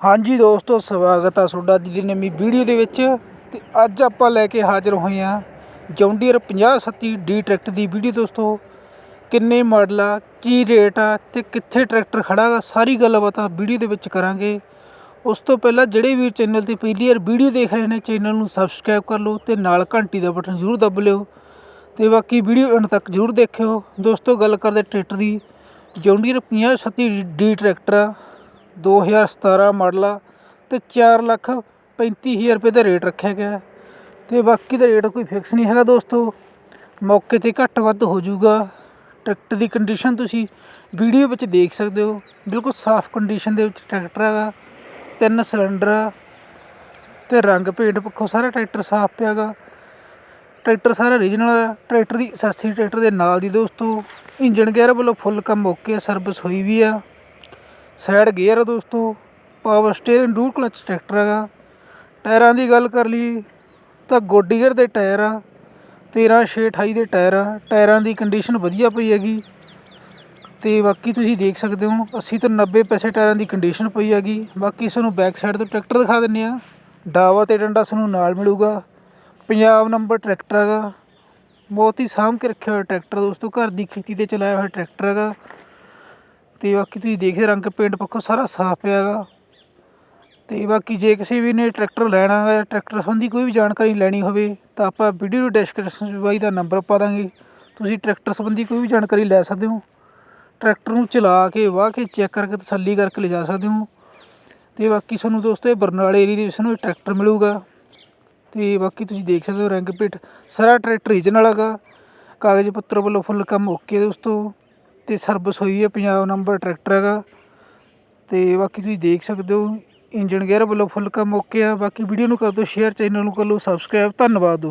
ਹਾਂਜੀ ਦੋਸਤੋ, ਸਵਾਗਤ ਆ ਤੁਹਾਡਾ ਅੱਜ ਦੀ ਨਵੀਂ ਵੀਡੀਓ ਦੇ ਵਿੱਚ। ਤੇ ਅੱਜ ਆਪਾਂ ਲੈ ਕੇ ਹਾਜ਼ਰ ਹੋਏ ਆ ਜੌਂਡੀਅਰ 5037 ਡੀ ਟਰੈਕਟਰ ਦੀ ਵੀਡੀਓ ਦੋਸਤੋ। ਕਿੰਨੇ ਮਾਡਲ ਆ, ਕੀ ਰੇਟ ਆ ਤੇ ਕਿੱਥੇ ਟਰੈਕਟਰ ਖੜਾ ਗਾ, ਸਾਰੀ ਗੱਲਬਾਤ ਆ ਵੀਡੀਓ ਦੇ ਵਿੱਚ ਕਰਾਂਗੇ। ਉਸ ਤੋਂ ਪਹਿਲਾਂ ਜਿਹੜੇ ਵੀ ਚੈਨਲ ਤੇ ਪਹਿਲੀ ਵਾਰ ਵੀਡੀਓ ਦੇਖ ਰਹੇ ਨੇ, ਚੈਨਲ ਨੂੰ ਸਬਸਕ੍ਰਾਈਬ ਕਰ ਲਓ ਤੇ ਨਾਲ ਘੰਟੀ ਦਾ ਬਟਨ ਜ਼ਰੂਰ ਦਬ ਲਿਓ। ਤੇ ਬਾਕੀ ਵੀਡੀਓ ਅੰਤ ਤੱਕ ਜ਼ਰੂਰ ਦੇਖਿਓ। ਦੋਸਤੋ, ਗੱਲ ਕਰਦੇ ਟਰੈਕਟਰ ਦੀ। ਜੌਂਡੀਅਰ 5037 ਡੀ ਟਰੈਕਟਰ ਆ 2017 ਮਾਡਲ ਆ ਅਤੇ ਚਾਰ ਲੱਖ ਪੈਂਤੀ ਹਜ਼ਾਰ ਰੁਪਏ ਦਾ ਰੇਟ ਰੱਖਿਆ ਗਿਆ। ਅਤੇ ਬਾਕੀ ਦਾ ਰੇਟ ਕੋਈ ਫਿਕਸ ਨਹੀਂ ਹੈਗਾ ਦੋਸਤੋ। ਮੌਕੇ ਤੇ ਘੱਟ ਵੱਧ ਹੋ ਜਾਊਗਾ। ਟਰੈਕਟਰ ਦੀ ਕੰਡੀਸ਼ਨ ਤੁਸੀਂ ਵੀਡੀਓ ਵਿੱਚ ਦੇਖ ਸਕਦੇ ਹੋ। ਬਿਲਕੁਲ ਸਾਫ਼ ਕੰਡੀਸ਼ਨ ਦੇ ਵਿੱਚ ਟਰੈਕਟਰ ਹੈਗਾ। ਤਿੰਨ ਸਿਲੰਡਰ ਆ ਤੇ ਰੰਗ ਪੇਂਟ ਪੱਖੋਂ ਸਾਰਾ ਟਰੈਕਟਰ ਸਾਫ਼ ਪਿਆ ਪਿਆਗਾ ਟਰੈਕਟਰ ਸਾਰਾ ਰੀਜਨਲ ਹੈ ਟਰੈਕਟਰ ਦੀ ਅਸੈਸਰੀ ਟਰੈਕਟਰ ਦੇ ਨਾਲ ਦੀ ਦੋਸਤੋ। ਇੰਜਨ ਗੇਅਰ ਵੱਲੋਂ ਫੁੱਲ ਕੰਮ ਓਕੇ ਆ ਸਰਵਿਸ ਹੋਈ ਵੀ ਆ। ਸਾਈਡ ਗੇਅਰ ਆ ਦੋਸਤੋ power steering dual clutch tractor ਹੈਗਾ। ਟਾਇਰਾਂ ਦੀ ਗੱਲ ਕਰ ਲਈ ਤਾਂ ਗੋਡੀਅਰ ਦੇ ਟਾਇਰ ਆ 13 ਛੇ 28 ਦੇ ਟਾਇਰ ਆ, ਟਾਇਰਾਂ ਦੀ ਕੰਡੀਸ਼ਨ ਵਧੀਆ ਪਈ ਹੈਗੀ। ਤੇ ਬਾਕੀ ਤੁਸੀਂ ਦੇਖ ਸਕਦੇ ਹੋ 80 ਤੋਂ 90 ਪੈਸੇ ਟਾਇਰਾਂ ਦੀ ਕੰਡੀਸ਼ਨ ਪਈ ਹੈਗੀ। ਬਾਕੀ ਤੁਹਾਨੂੰ ਬੈਕ ਸਾਈਡ ਤੋਂ ਟਰੈਕਟਰ ਦਿਖਾ ਦਿੰਨੇ ਆ। ਡਾਵਾ ਤੇ ਡੰਡਾ ਤੁਹਾਨੂੰ ਨਾਲ ਮਿਲੂਗਾ। ਪੰਜਾਬ ਨੰਬਰ ਟਰੈਕਟਰ ਹੈਗਾ। ਬਹੁਤ ਹੀ ਸਾਂਭ ਕੇ ਰੱਖਿਆ ਹੋਇਆ ਟਰੈਕਟਰ ਦੋਸਤੋ, ਘਰ ਦੀ ਖੇਤੀ ਤੇ ਚਲਾਇਆ ਹੋਇਆ ਟਰੈਕਟਰ ਹੈਗਾ। ਤੇ ਬਾਕੀ ਤੁਸੀਂ ਦੇਖਦੇ ਰੰਗ ਪੇਂਟ ਪੱਖੋਂ ਸਾਰਾ ਸਾਫ਼ ਪਿਆ ਹੈਗਾ ਤੇ ਬਾਕੀ ਜੇ ਕਿਸੇ ਵੀ ਨੇ ਟਰੈਕਟਰ ਲੈਣਾ ਹੈ, ਟਰੈਕਟਰ ਸੰਬੰਧੀ ਕੋਈ ਵੀ ਜਾਣਕਾਰੀ ਲੈਣੀ ਹੋਵੇ, ਤਾਂ ਆਪਾਂ ਵੀਡੀਓ ਦੀ ਡਿਸਕ੍ਰਿਪਸ਼ਨ 'ਚ ਬਾਈ ਦਾ ਨੰਬਰ ਪਾ ਦਾਂਗੇ। ਤੁਸੀਂ ਟਰੈਕਟਰ ਸੰਬੰਧੀ ਕੋਈ ਵੀ ਜਾਣਕਾਰੀ ਲੈ ਸਕਦੇ ਹੋ। ਟਰੈਕਟਰ ਨੂੰ ਚਲਾ ਕੇ, ਵਾਹ ਕੇ ਚੈੱਕ ਕਰਕੇ ਤਸੱਲੀ ਕਰਕੇ ਲਿਜਾ ਸਕਦੇ ਹੋ। ਤੇ ਬਾਕੀ ਤੁਹਾਨੂੰ ਦੋਸਤੋ ਇਹ ਬਰਨਾਲੇ ਏਰੀਆ ਦੇ ਵਿੱਚ ਤੁਹਾਨੂੰ ਟਰੈਕਟਰ ਮਿਲੂਗਾ। ਤੇ ਬਾਕੀ ਤੁਸੀਂ ਦੇਖ ਸਕਦੇ ਹੋ ਰੰਗ ਪੇਟ। ਸਾਰਾ ਟਰੈਕਟਰ ਰੀਜਨਲ ਹੈਗਾ। ਕਾਗਜ਼ ਪੱਤਰ ਵੱਲੋਂ ਫੁੱਲ ਕੰਮ ਓਕੇ ਦੋਸਤੋ। ਤੇ ਸਰਵਿਸ ਹੋਈ ਹੈ ਪੰਜਾਬ ਨੰਬਰ ਟਰੈਕਟਰ ਹੈਗਾ। ਤੇ ਬਾਕੀ ਤੁਸੀਂ ਦੇਖ ਸਕਦੇ ਹੋ ਇੰਜਨ ਗੇਅਰ ਵੱਲੋਂ ਫੁੱਲ ਕੰਮ ਓਕੇ ਆ। ਬਾਕੀ ਵੀਡੀਓ ਨੂੰ ਕਰ ਦਿਓ ਸ਼ੇਅਰ ਚੈਨਲ ਨੂੰ ਕਰ ਲਓ ਸਬਸਕ੍ਰਾਈਬ ਧੰਨਵਾਦ ਦੋਸਤੋ।